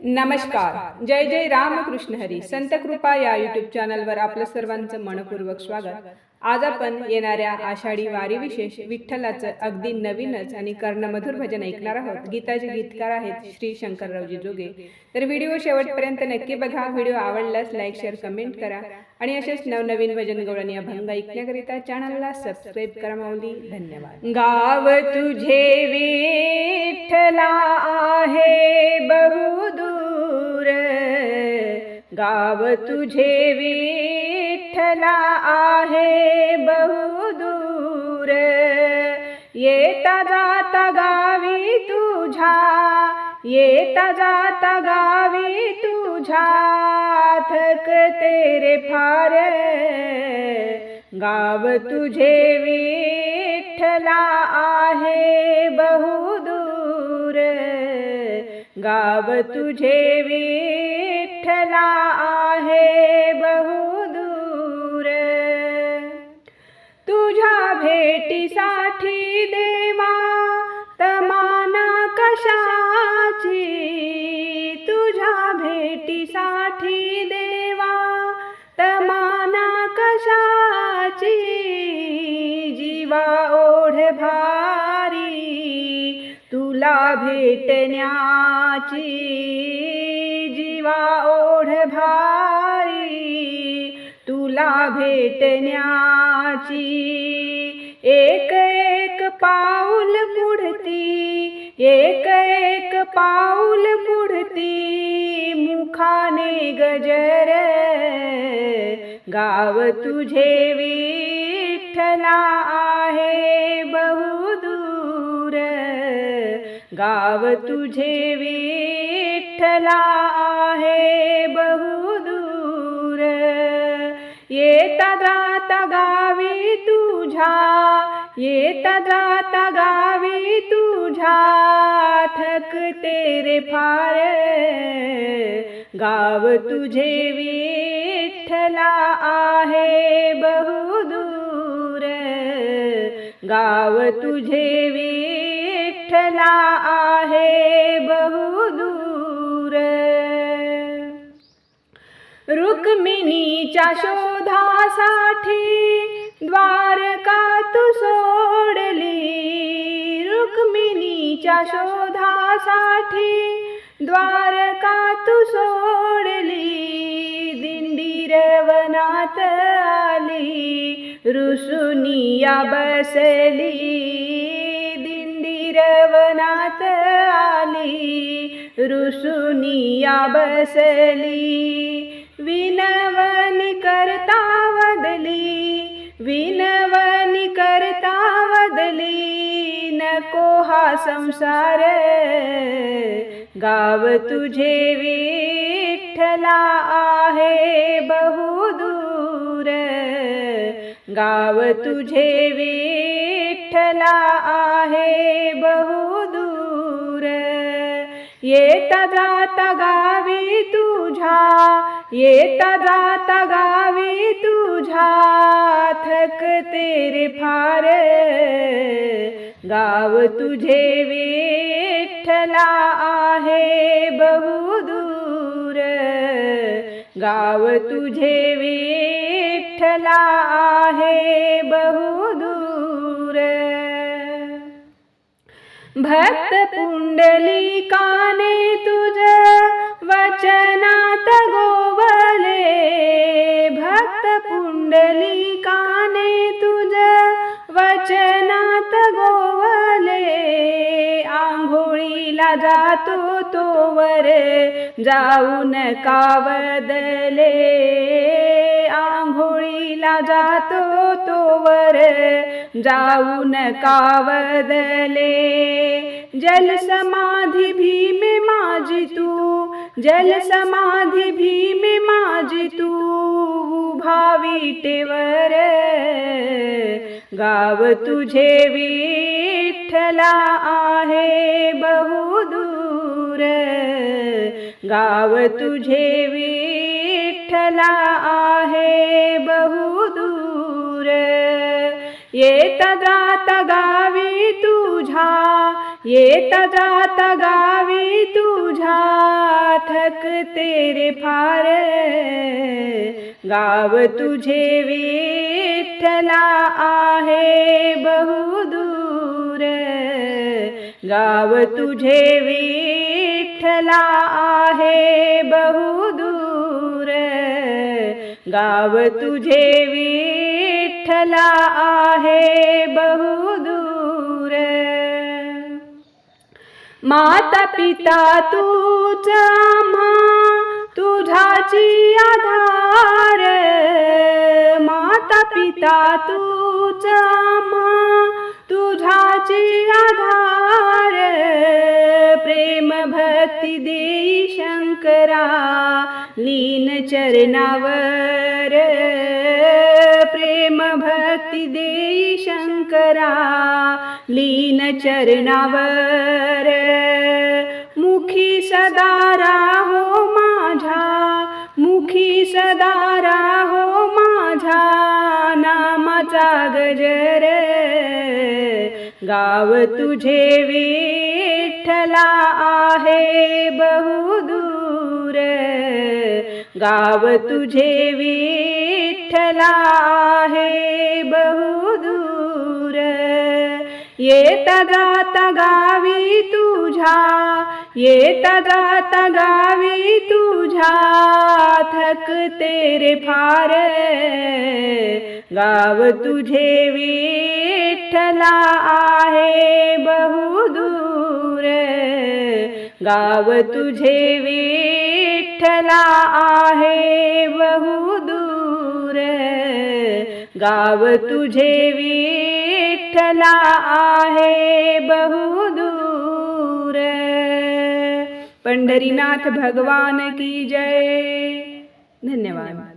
नमस्कार. जय जय रामकृष्ण हरी. संत कृपा या युट्यूब चॅनलवर आपलं सर्वांचं मनपूर्वक स्वागत. आज आपण येणाऱ्या आषाढी वारी विशेष विठ्ठलाचं अगदी नवीनच आणि कर्णमधुर भजन ऐकणार आहोत. गीताचे गीतकार आहेत श्री शंकररावजी जोगे. तर व्हिडिओ शेवटपर्यंत नक्की बघा. व्हिडिओ आवडल्यास लाईक शेअर कमेंट करा. आणि असेच नवनवीन भजन गवळण या भंग ऐकण्याकरिता चॅनलला सबस्क्राईब करा माऊली. धन्यवाद. गाव तुझे विठ्ठला आहे बहुदूर गाव तुझे विठ्ठला आहे बहुदूर येता जाता गावी तुझ्या, येता जाता गावी तुझ्या थकते रे फार. गाव तुझे विठ्ठला आहे बहुदूर गाव तुझे विठ्ठला आहे बहुदूर. तुझ्या भेटीसाठी देवा, तमाना कशाची? तुझ्या भेटीसाठी देवा, तमाना कशाची? जीवा ओढ भारी, तुला भेटण्याची जीवा ओढ भारी तुला भेटण्याची. एक एक पाऊल पुढती एक एक पाऊल पुढती मुखाने गजर गाव तुझे विठ्ठला आहे बहुदूर. गाव तुझे विठ्ठला आहे बहुदूर येता जाता गावी तुझ्या येता जाता गावी तुझ्या थकते रे फार। गाव तुझे विठ्ठला आहे बहुदूर गाव तुझे विठ्ठला आहे बहुदूर रुक्मिणीच्या शोधासाठी द्वारका तू सोडली. रुक्मिणीच्या शोधासाठी द्वारका तू सोडली. दिंडी रवनात आली. रुसुनिया बसली दिंडी रवनात आली. रुसुनिया बसली विनवनी करता वदली विनवनी करता वदली नको हा संसार, गाव तुझे विठ्ठला आहे बहुदूर, गाव तुझे विठ्ठला आहे बहुदूर. येता जाता गावी तुझ्या येता जाता गावी तुझ्या थकते रे फार. गाव तुझे विठ्ठला आहे बहुदूर गाव तुझे विठ्ठला आहे बहुदूर भक्त का आंघोळीला जातो तोवर जाऊन कावदले. आंघोळीला जातो तोवर जाऊन कावदले. जल समाधी भीमे माझी तू जल समाधी भीमे माझी तू भाविटेवर गाव तुझे विठ्ठला आहे बहुदूर गाव तुझे विठ्ठला आहे बहुदूर येता जाता गावी तुझ्या, येता जाता गावी तुझा थक तेरे फार। गाव तुझे विठ्ठला आहे रे. गाव तुझे विठ्ठला आहे बहुदूर गाव तुझे विठ्ठला आहे बहुदूर माता पिता तुझा मा तुझाची आधार. माता पिता तुझा मा तुझाची आधार, प्रेम भक्ती देई शंकरा, लीन चरणावर, प्रेम भक्ति देई शंकरा, लीन चरणावर, मुखी सदा गाव तुझे विठ्ठला आहे बहुदूर। गाव तुझे विठ्ठला आहे बहुदूर। येता जाता गावी तुझा येता जाता गावी तुझ्या थकते रे फार। गाव तुझे विठ्ठला आहे बहुदूर गाव तुझे विठ्ठला आहे बहु दूर। गाव तुझे विठ्ठला आहे बहुदूर पंढरीनाथ भगवान की जय। धन्यवाद।